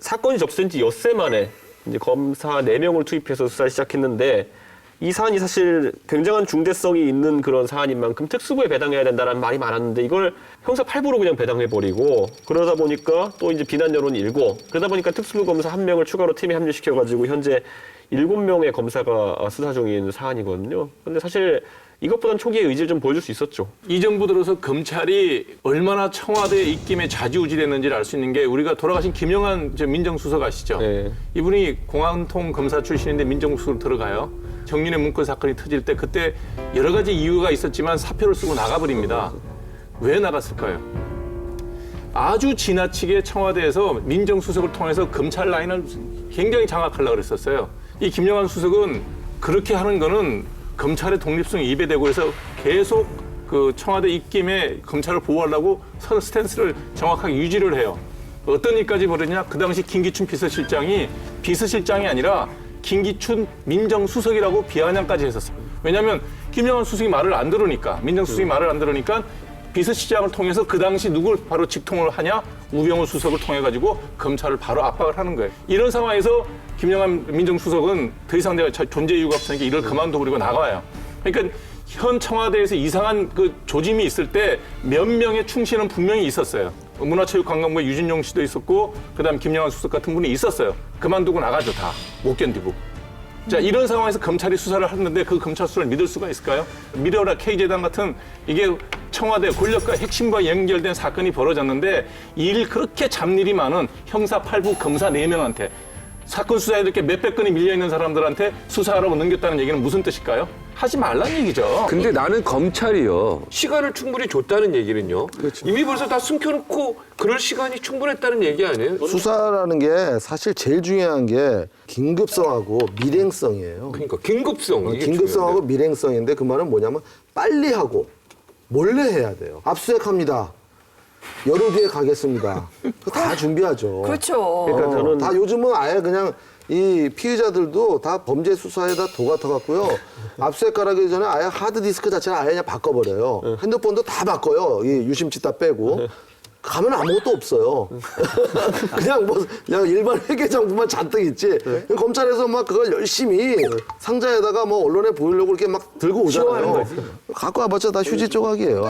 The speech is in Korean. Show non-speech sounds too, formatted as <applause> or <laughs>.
사건이 접수된 지 엿새 만에 이제 검사 4명을 투입해서 수사를 시작했는데 이 사안이 사실 굉장한 중대성이 있는 그런 사안인 만큼 특수부에 배당해야 된다는 말이 많았는데 이걸 형사 8부로 그냥 배당해버리고 그러다 보니까 또 이제 비난 여론이 일고 그러다 보니까 특수부 검사 한 명을 추가로 팀에 합류시켜가지고 현재 7명의 검사가 수사 중인 사안이거든요. 근데 사실 이것보단 초기에 의지를 좀 보여줄 수 있었죠. 이 정부 들어서 검찰이 얼마나 청와대 입김에 좌지우지됐는지를 알 수 있는 게 우리가 돌아가신 김영한 저 민정수석 아시죠? 네. 이분이 공안통 검사 출신인데 민정수석으로 들어가요. 정윤의 문건 사건이 터질 때 그때 여러 가지 이유가 있었지만 사표를 쓰고 나가버립니다. 왜 나갔을까요? 아주 지나치게 청와대에서 민정수석을 통해서 검찰 라인을 굉장히 장악하려고 그랬었어요. 이 김영환 수석은 그렇게 하는 거는 검찰의 독립성이 위배되고 해서 계속 그 청와대 입김에 검찰을 보호하려고 선 스탠스를 정확하게 유지를 해요. 어떤 일까지 벌였냐? 그 당시 김기춘 비서실장이 비서실장이 아니라 김기춘 민정수석이라고 비아냥까지 했었어요. 왜냐하면 김영환 수석이 말을 안 들으니까 민정수석이 말을 안 들으니까 비서실장을 통해서 그 당시 누굴 바로 직통을 하냐 우병우 수석을 통해 가지고 검찰을 바로 압박을 하는 거예요. 이런 상황에서 김영환 민정수석은 더 이상 내가 자- 존재 이유가 없으니까 일을 그만둬버리고 나가요. 그러니까 현 청와대에서 이상한 그 조짐이 있을 때 몇 명의 충신은 분명히 있었어요. 문화체육관광부 유진용 씨도 있었고 그다음 김영환 수석 같은 분이 있었어요. 그만두고 나가죠 다 못 견디고. 자 이런 상황에서 검찰이 수사를 하는데 그 검찰 수사를 믿을 수가 있을까요? 미래라 K재단 같은 이게 청와대 권력과 핵심과 연결된 사건이 벌어졌는데 일 그렇게 잡일이 많은 형사 8부 검사 4명한테 사건 수사에 이렇게 몇백 건이 밀려 있는 사람들한테 수사하라고 넘겼다는 얘기는 무슨 뜻일까요? 하지 말라는 얘기죠. 근데 나는 검찰이요 시간을 충분히 줬다는 얘기는요 이미 벌써 다 숨겨놓고 그럴 시간이 충분했다는 얘기 아니에요? 수사라는 게 사실 제일 중요한 게 긴급성하고 밀행성이에요. 그러니까 긴급성 이게 긴급성하고 밀행성인데 그 말은 뭐냐면 빨리 하고 몰래 해야 돼요. 압수수색합니다. 열흘 뒤에 가겠습니다. 그거 다 준비하죠. 그렇죠. 그러니까 어, 저는 다 요즘은 아예 그냥 이 피의자들도 다 범죄 수사에다 도 같아갖고요. 압수수색 가라기 전에 아예 하드 디스크 자체를 아예 그냥 바꿔버려요. 핸드폰도 다 바꿔요. 이 유심칩 다 빼고. 가면 아무것도 없어요. <laughs> 그냥 뭐 그냥 일반 회계 장부만 잔뜩 있지. 검찰에서 막 그걸 열심히 상자에다가 뭐 언론에 보이려고 이렇게 막 들고 오잖아요. 갖고 와봤자 다 휴지 조각이에요.